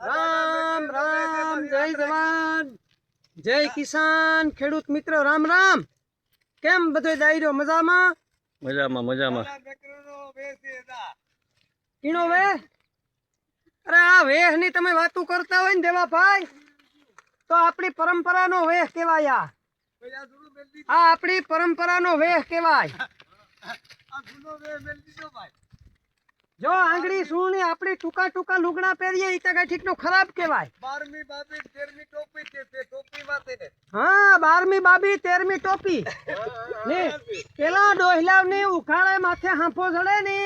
રામ રામ જય જવાન. જય કિસાન ખેડૂત મિત્રો રામ રામ. કેમ બધો દાયરો મજામાં? મજામાં મજામાં. કીણો વે અરે આ વેહની તમે વાતો કરતા હોય ને દેવાભાઈ તો આપણી પરંપરાનો વેહ કહેવાય આ. આ આપણી પરંપરાનો વેહ કહેવાય. જો આંગળી સુણી આપણી ટૂંકા ટૂંકા લુગડા પહેરીએ એ કાંઈ કઈ ઠીકનું ખરાબ કહેવાય. બારમી બાબી તેરમી ટોપી છે તે ટોપી માં હા બારમી બાબી તેરમી ટોપી. ને પેલા ડોહલાવ ને ઉખાડે માથે હાંફો ચડે ને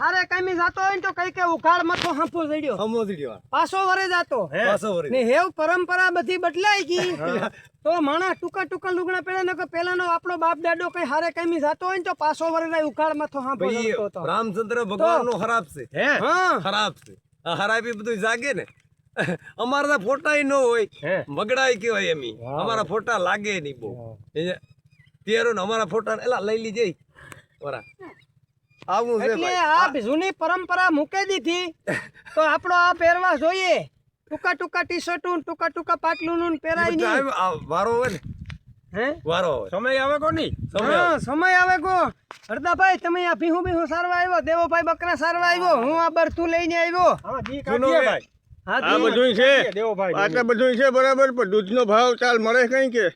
હારે કામી જાતો હોય તો કઈ કે ઉખાડ માથો હાંફો ચડ્યો સમોદડીઓ પાછો વરે જાતો. પાછો ને હેવ પરંપરા બધી બદલાઈ ગઈ. તો માણસ ટૂંકા ટૂંકા લુગડા પહેરે ને કે પેલાનો આપણો બાપ દાદો કઈ હારે કામી જાતો હોય ને તો પાછો વરે ઉખાડ માથો હાંફો ચડતો હતો. રામચંદ્ર ભગવાન ખરાબ છે. હે? ખરાબ છે. આ ખરાબી બધું જાગે ને. અમારા તો ફોટા ન હોય. બગડાય કેવાય એમ અમારા ફોટા લાગે નહીં બહુ. તેરો ને અમારા ફોટા એલા લઈ લીજે ઓરા. આવું છે એટલે આ જૂની પરંપરા મૂકી દીધી. તો આપણો આ પહેરવા જોઈએ. ટૂંકા ટૂંકા ટી શર્ટું ટૂંકા ટૂંકા પાટલું નું પહેરાય નહીં. વારો હોય ને હે? વારો સમય આવે કો સમય હા સમય આવે ગો હરદાભાઈ તમે આ ભીહું ભીહું સારવા આવ્યો? દેવોભાઈ બકરા સારવા આવ્યો? હું. આ બરતું લઈને આવ્યો? હા આ બધું છે. આટલા બધું છે બરાબર પણ દૂધનો ભાવ ચાલ મળે કઈ કે?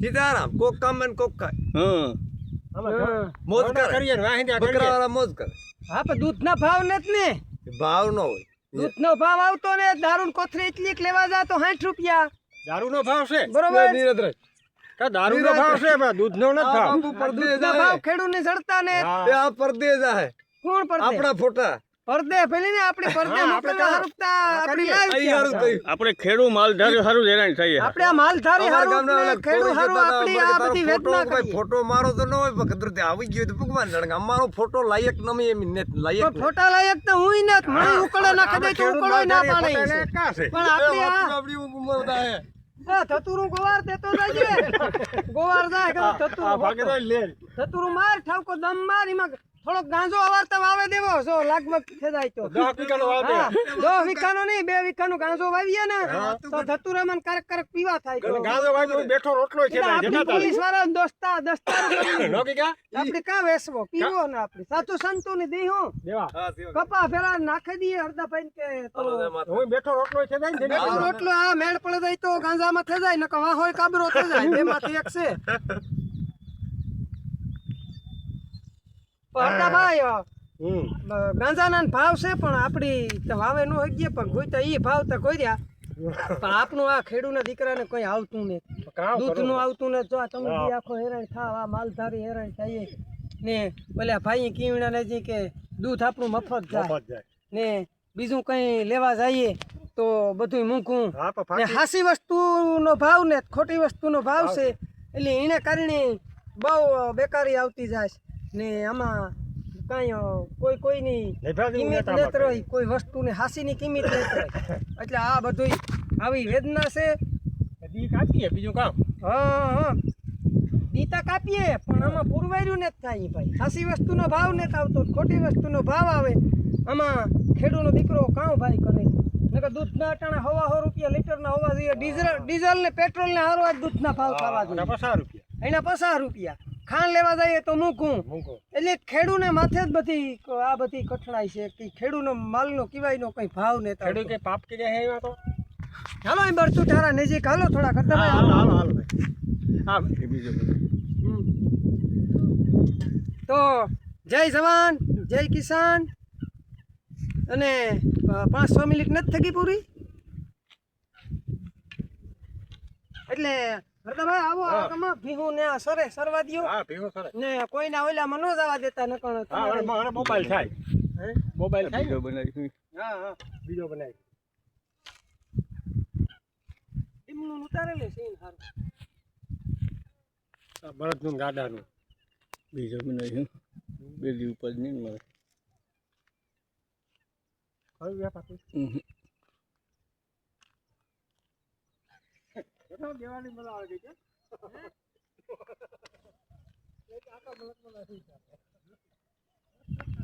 સીતારામ કોક કામ ને કોક ખાય. હા. મોજ કરે. બકરા વાળા મોજ કરે. હા પણ દૂધના ભાવ નથી ને. ભાવ નો હોય. દૂધનો ભાવ આવતો ને દારૂ કોથરી કોથળી એટલી જ લેવા જા તો સાઠ રૂપિયા. દારૂનો ભાવ છે. બરોબર. નીરજ દારૂનો ભાવ છે પણ દૂધનો નથી ભાવ. પરદેશ ભાવ ખેડૂત ને. જડતા ને આ પરદેશ જાય કોણ પડતે આપણા ફોટા. પડદે પેલી ને આપણી પડદે મોકલવા હારુકતા આપણી લાઈવ અહીં હારું કર્યું આપણે ખેડૂ માલધારી સારું હેરાન થઈએ. આપણે આ માલધારી હારું ગામના ને ઓલા ખેડૂત હારું આપણી આ બધી ફોટો વેદના કોઈ ફોટો મારો તો ન હોય પણ કદરતી આવી ગયો તો ભગવાન જાણે અમારો ફોટો લાયક નમી એમ ને લાયક ફોટા લાયક તો હું ને મને ઉકળે નાખી દે તો ઉકળો ના પણ આપણી આ આપણી ઉંમર ધતુરું ગોવાર દેતો જાય ગોવાર જાય કે લે. ધતુરું માર ઠાવકો દમ માર એમાં થોડોક ગાંજો તો વાવે દેવો. જો લાગવગ તો. દસ તો વાવે. દો વીઘાનો નહીં બે વીઘાનો ગાંજો વાવીએ ને તો ધતુરામાં કરક કરક પીવા થાય. તો બેઠો રોટલો આપણી પોલીસવાળા દોસ્તા દસ્તાર આપણે કા વેસવો? પીવો ને આપણે. સાચું સંતો ને દેહો દેવા. કપા ફેરા નાખી દઈએ અડધા ભાઈ કે તો હાલો, બેઠો રોટલો છે ને રોટલો આ મેળ પડે જાય તો ગાંજામાં થઈ જાય નકર વાહ હોય કાબરો થઈ જાય. બેમાંથી એક છે. હરદાભાઈ, ગાંજાના ભાવ છે પણ આપડી વાવે નો હગીએ પણ કોઈ તો ઈ ભાવ તો કોઈ રહ્યા પણ આપણું આ ખેડૂના દીકરાને કોઈ આવતું નથી દૂધનું આવતું નથી જો તમે આખો હેરાન થાવ આ માલધારી હેરાન થઈએ ને પેલા ભાઈ કીવડા ને કે દૂધ આપણું મફત જાય. ને બીજું કઈ લેવા જઈએ તો બધું મૂકું. ને હાસી વસ્તુનો ભાવ ને ખોટી વસ્તુનો ભાવ છે એટલે એને કારણે બહુ બેકારી આવતી જાય છે. ને આમાં કાંઈ કોઈ કોઈ કોઈની કિંમત લેત રહી કોઈ વસ્તુની હાસીની કિંમત લેત રહી. એટલે આ બધું આવી વેદના છે. દી કાપીએ બીજું કામ. હા હા. દીતા કાપીએ પણ આમાં પુરવાર્યું ને જ થાય ભાઈ. હાસી વસ્તુનો ભાવ ને આવતો ખોટી વસ્તુનો ભાવ આવે. આમાં ખેડૂનો દીકરો કાં ભાઈ કરે? નકર દૂધના અટાણા હવા સો રૂપિયા લીટરના હોવા જોઈએ. ડીઝલ ડીઝલ ને પેટ્રોલ ને હારો દૂધના ભાવ થવા જોઈએ. પચાસ રૂપિયા. એના પચાસ રૂપિયા. ખાંડ લેવા જઈએ તો મૂકું એટલે ખેડૂને માથે જ બધી આ બધી કઠણાઈ છે કે ખેડૂનો માલનો કિવાયનો કંઈ ભાવ ને ખેડૂ કે પાપ કે જાય એવા તો? હાલો એ બરતું તારા નજીક હાલો થોડા કરતા હાલો હાલો હાલો ભાઈ. હા બીજું. તો જય જવાન જય કિસાન. અને પાંચસો મિનિટ નથી થકી પૂરી? એટલે હરદાભાઈ આવો આ કમા ભીહું ને આ સરે સરવા દ્યો હા ને કોઈના ઓલા ન જવા દેતા હા હવે મારે મોબાઈલ થાય. હે? મોબાઈલ થાય બનાવી. હા હા. બીજો બનાવી. એમનું ઉતારે છે ઈને હારું. બળદનું ગાડાનું. બીજો બનાવી બે દી ઉપર નહીં મળે. કયું વ્યાપાર? દેવાની મજા આવે છે. આ